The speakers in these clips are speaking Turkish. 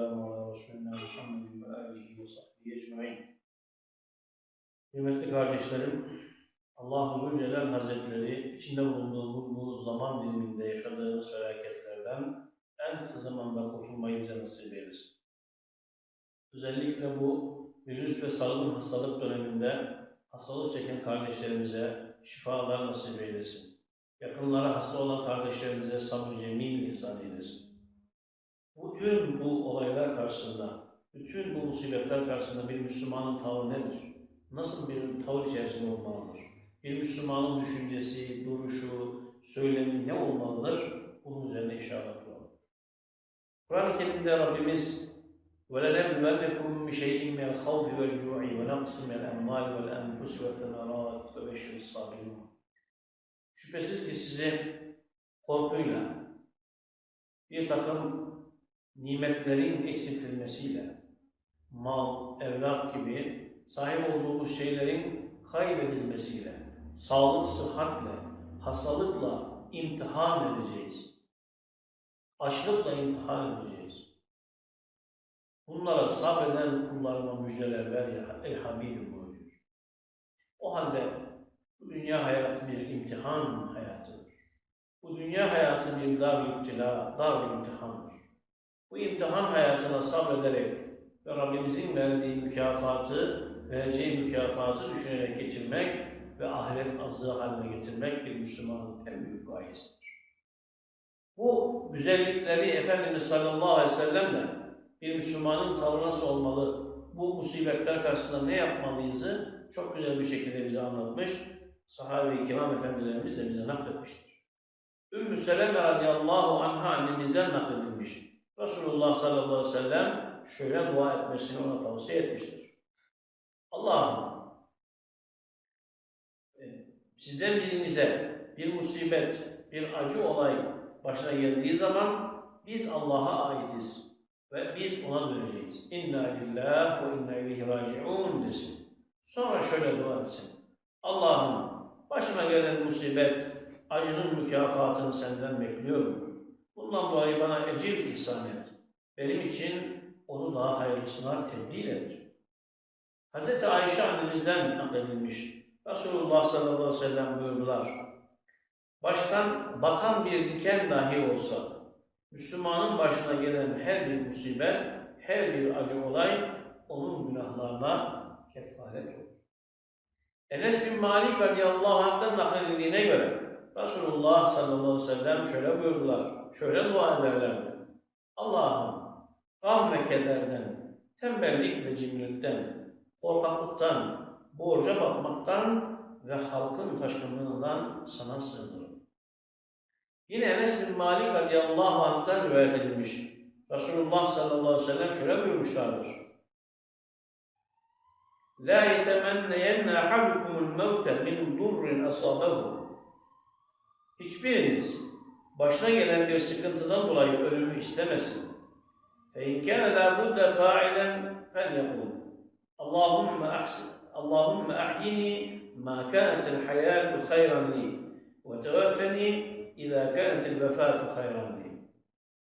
والسلام على Resulina Muhammedin ve alihi ve sahbihi ecmain. Kıymetli kardeşlerim, Allah-u Zülcelal Hazretleri içinde bulunduğumuz bu zaman diliminde yaşadığımız felaketlerden en kısa zamanda kurtulmayı bize nasip eylesin. Özellikle bu virüs ve salgın hastalık döneminde hastalık çeken kardeşlerimize şifalar nasip eylesin. Yakınlara hasta olan kardeşlerimize sabır cemil ihsan eylesin. Bütün bu olaylar karşısında, bütün bu musibetler karşısında bir Müslümanın tavrı nedir? Nasıl bir tavır içerisinde olmalıdır? Bir Müslümanın düşüncesi, duruşu, söylemi ne olmalıdır? Bunun üzerine işaret var. Kur'an-ı Kerim'de Rabbimiz وَلَنَبْلُوَنَّكُمْ بِشَيْءٍ مِنَ الْخَوْفِ وَالْجُوعِ وَنَقْصٍ مِنَ الْأَمْوَالِ وَالْأَنْفُسِ وَالثَّمَرَاتِ وَبَشِّرِ الصَّابِرِينَ Şüphesiz ki sizi korkuyla, bir takım nimetlerin eksiltilmesiyle, mal, evlat gibi sahip olduğumuz şeylerin kaybedilmesiyle, sağlık, sıhhatle, hastalıkla imtihan edeceğiz. Açlıkla imtihan edeceğiz. Bunlara sabreden kullarıma müjdeler ver ya ey Habibim buyuruyor. O halde bu dünya hayatı bir imtihan hayatıdır. Bu dünya hayatı bir dar iptila, dar bir imtihandır. Bu imtihan hayatına sabrederek ve Rabbimizin verdiği mükafatı, vereceği mükafatı düşünerek geçirmek ve ahiret azlığı haline getirmek bir Müslümanın en büyük gayesidir. Bu güzellikleri Efendimiz sallallahu aleyhi ve sellemle bir Müslümanın tavrı nasıl olmalı, bu musibetler karşısında ne yapmalıyızı çok güzel bir şekilde bize anlatmış. Sahabe-i kiram efendilerimiz de bize nakletmiştir. Ümmü Seleme radıyallahu anha annemizden nakledilmiş. Resulullah sallallahu aleyhi ve sellem şöyle dua etmesini ona tavsiye etmiştir. Allah'ım e, sizden birinize bir musibet, bir acı olay başına geldiği zaman biz Allah'a aitiz ve biz ona döneceğiz. İnna lillahi ve inna ileyhi raciun desin. Sonra şöyle dua etsin. Allah'ım başıma gelen musibet, acının mükafatını senden bekliyorum. Bundan dolayı bana ecir ihsan et. Benim için onu daha hayırlısına tebdil et. Hz. Ayşe annemizden nakledilmiş. Resulullah sallallahu aleyhi ve sellem buyurdular. Baştan batan bir diken dahi olsa, Müslümanın başına gelen her bir musibet, her bir acı olay onun günahlarına kefaret olur. Enes bin Malik radıyallahu anh'tan nakledildiğine göre Resulullah sallallahu aleyhi ve sellem şöyle buyurdular, şöyle dua ederlerdi. Allah'ım gam ve kederden, tembellik ve cimrilikten, korkaklıktan, borca bakmaktan ve halkın taşkınlığından sana sığınırım. Yine Enes bin Malik radıyallahu anh'tan rivayet edilmiş. Resulullah sallallahu aleyhi ve sellem şöyle buyurmuşlardır. La yetemenneyenne ahadukumul mevte min durrin asabehu. Hiçbiriniz başına gelen bir sıkıntıdan dolayı ölümü istemesin. Kana la budde fa'ilen felyekul. Allahümme ahsin. Allahümme ahyini ma kânetil hayâtu hayran li. Ve tevaffeni İzâ kânetil vefâtu hayran li.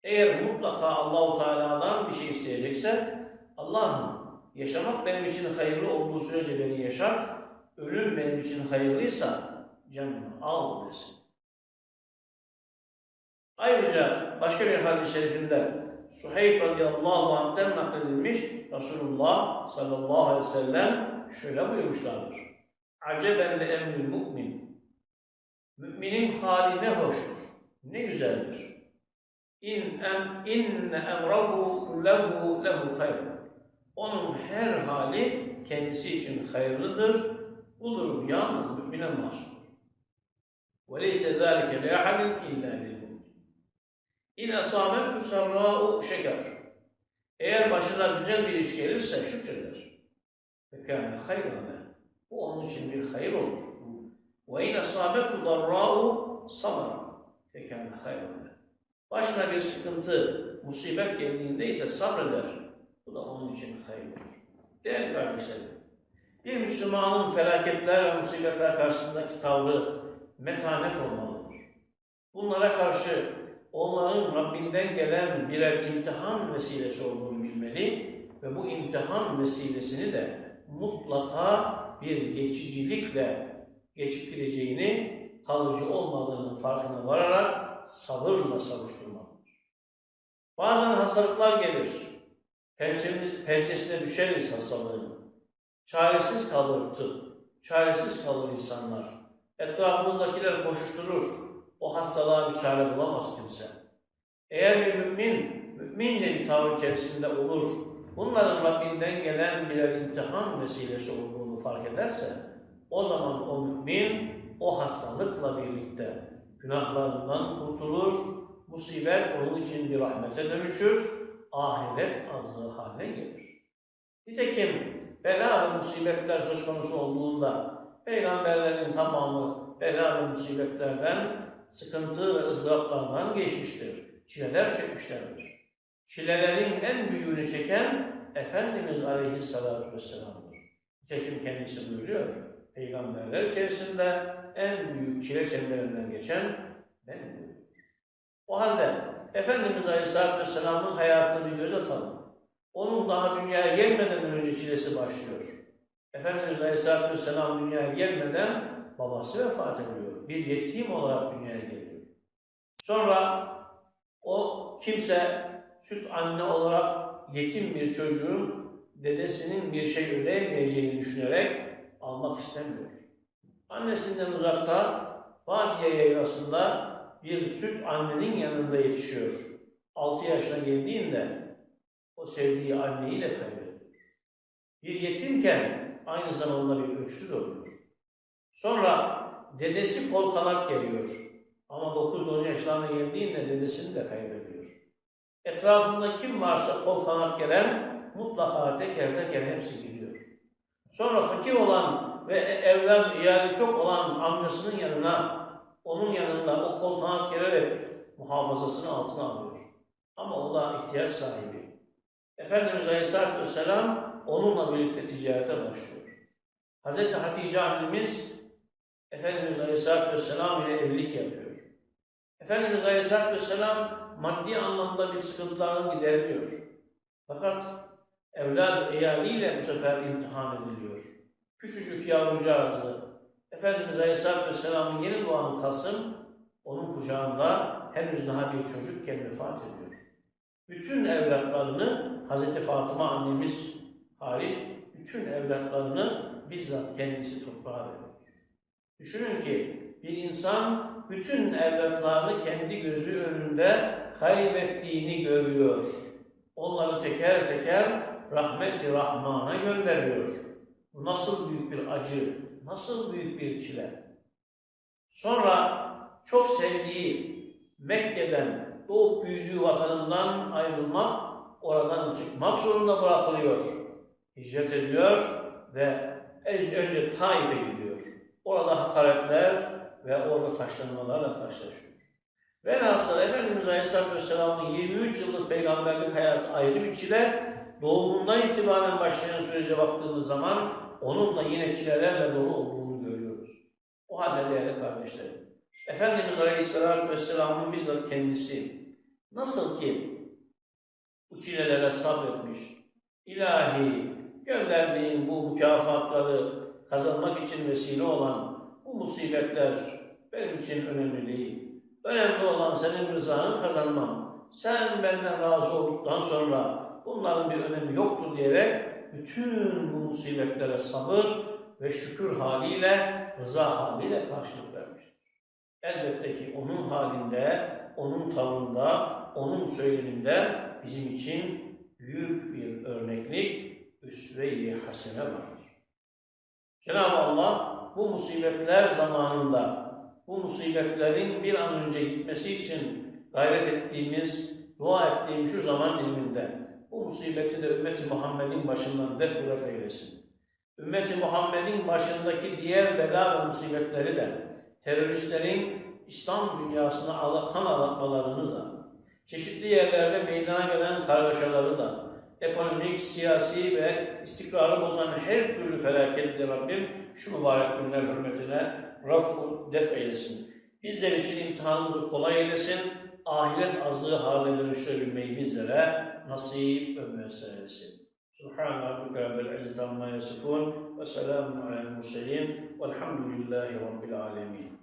Eğer mutlaka Allahu Teala'dan bir şey isteyecekse Allah'ım yaşamak benim için hayırlı olduğu sürece beni yaşat, ölüm benim için hayırlıysa canımı al desin. Ayrıca başka bir hadis-i şerifinde Suheyb radıyallahu anh'ten nakledilmiş Resulullah sallallahu aleyhi ve sellem şöyle buyurmuşlardır. Aceben le emril mu'min. Müminin hali ne hoştur, ne güzeldir. İn em inne emrahu lehu lehu hayr. Onun her hali kendisi için hayırlıdır. Bu durum yalnız mümine mahsustur. Ve leyse zâlike li ahadin illâ lil İn asâmetü sarrâ'u şeker. Eğer başına güzel bir iş gelirse şükreder. Fekâne hayran Bu onun için bir hayır olur. Ve in asâbetu darrâ'u sabr. Fekâne hayran Başına bir sıkıntı, musibet geldiğinde ise sabreder. Bu da onun için hayırdır. Değerli kardeşlerim, bir Müslümanın felaketler ve musibetler karşısındaki tavrı metanet olmalıdır. Bunlara karşı onların Rabbinden gelen birer imtihan vesilesi olduğunu bilmeli ve bu imtihan vesilesini de mutlaka bir geçicilikle geçip gideceğini, kalıcı olmadığının farkına vararak sabırla savuşturmalıdır. Bazen hastalıklar gelir. Pençemiz, pençesine düşeriz hastalığın. Çaresiz kalır tıp, çaresiz kalır insanlar. Etrafımızdakiler koşuşturur. O hastalığa bir çare bulamaz kimse. Eğer bir mümin, mümince bir tavır içerisinde olur, bunların Rabbinden gelen birer imtihan vesilesi olduğunu fark ederse, o zaman o mümin o hastalıkla birlikte günahlarından kurtulur, musibet onun için bir rahmete dönüşür, ahiret azlığı haline gelir. Nitekim bela ve musibetler söz konusu olduğunda peygamberlerin tamamı bela ve musibetlerden, sıkıntı ve ızdıraplardan geçmiştir. Çileler çekmişlerdir. Çilelerin en büyüğünü çeken Efendimiz Aleyhisselatü Vesselam'dır. Nitekim kendisi buyuruyor, peygamberler içerisinde en büyük çile çemberinden geçen benim. O halde Efendimiz Aleyhisselatü Vesselam'ın hayatını bir göz atalım. Onun daha dünyaya gelmeden önce çilesi başlıyor. Efendimiz Aleyhisselatü Vesselam dünyaya gelmeden babası vefat ediyor. Bir yetim olarak dünyaya geliyor. Sonra o kimse süt anne olarak yetim bir çocuğun dedesinin bir şey ödeyemeyeceğini düşünerek almak istemiyor. Annesinden uzakta Vadiye yaylasında bir süt annenin yanında yetişiyor. 6 yaşına geldiğinde o sevdiği anneyi de. Bir yetimken aynı zamanda bir öksüz oluyor. Sonra dedesi kol geliyor. Ama 9-10 yaşlarına geldiğinde dedesini de kaybediyor. Etrafında kim varsa kol gelen mutlaka teker teker hepsi gidiyor. Sonra fakir olan ve evlat iyali çok olan amcasının yanına, onun yanında o kol kanat gelerek muhafazasını altına alıyor. Ama o da ihtiyaç sahibi. Efendimiz Aleyhisselatü Vesselam onunla birlikte ticarete başlıyor. Hz. Hatice annemiz Efendimiz Aleyhisselatü Vesselam ile evlilik yapıyor. Efendimiz Aleyhisselatü Vesselam maddi anlamda bir sıkıntılarını gidermiyor. Fakat evlat iyaliyle bu sefer imtihan ediliyor. Küçücük yavrucağızı Efendimiz Aleyhisselatü Vesselam'ın yeni doğan Kasım onun kucağında henüz daha bir çocukken vefat ediyor. Bütün evlatlarını Hazreti Fatıma annemiz hariç bütün evlatlarını bizzat kendisi toprağa veriyor. Düşünün ki bir insan bütün evlatlarını kendi gözü önünde kaybettiğini görüyor. Onları teker teker rahmeti rahmana gönderiyor. Bu nasıl büyük bir acı, nasıl büyük bir çile. Sonra çok sevdiği Mekke'den doğup büyüdüğü vatanından ayrılmak, oradan çıkmak zorunda bırakılıyor. Hicret ediyor ve önce Taif'e gidiyor. Orada hakaretler ve orada taşlanmalarla karşılaşıyor. Velhasıl Efendimiz Aleyhisselatü Vesselam'ın 23 yıllık peygamberlik hayatı ayrı bir çile, doğumundan itibaren başlayan sürece baktığımız zaman onunla yine çilelerle dolu olduğunu görüyoruz. O halde değerli kardeşlerim, Efendimiz Aleyhisselatü Vesselam'ın bizzat kendisi nasıl ki bu çilelere sabretmiş, ilahi gönderdiğin bu mükafatları kazanmak için vesile olan bu musibetler benim için önemli değil. Önemli olan senin rızanı kazanmam. Sen benden razı olduktan sonra bunların bir önemi yoktur diyerek bütün bu musibetlere sabır ve şükür haliyle, rıza haliyle karşılık vermiş. Elbette ki onun halinde, onun tavrında, onun söyleminde bizim için büyük bir örneklik, üsve-i hasene vardır. Cenab-ı Allah bu musibetler zamanında, bu musibetlerin bir an önce gitmesi için gayret ettiğimiz, dua ettiğim şu zaman diliminde bu musibeti de ümmeti Muhammed'in başından def ref eylesin. Ümmeti Muhammed'in başındaki diğer bela ve musibetleri de teröristlerin İslam dünyasına kan ağlatmalarını da, çeşitli yerlerde meydana gelen kargaşaları da, ekonomik, siyasi ve istikrarı bozan her türlü felaketli Rabbim şu mübarek günler hürmetine rafu def eylesin. Bizler için imtihanımızı kolay eylesin. Ahiret azlığı haline dönüştürebilmeyi bizlere nasip ve müessir eylesin. Subhan rabbike rabbil izzati amma yasifun ve selamun alel murselin velhamdülillahi rabbil alemin.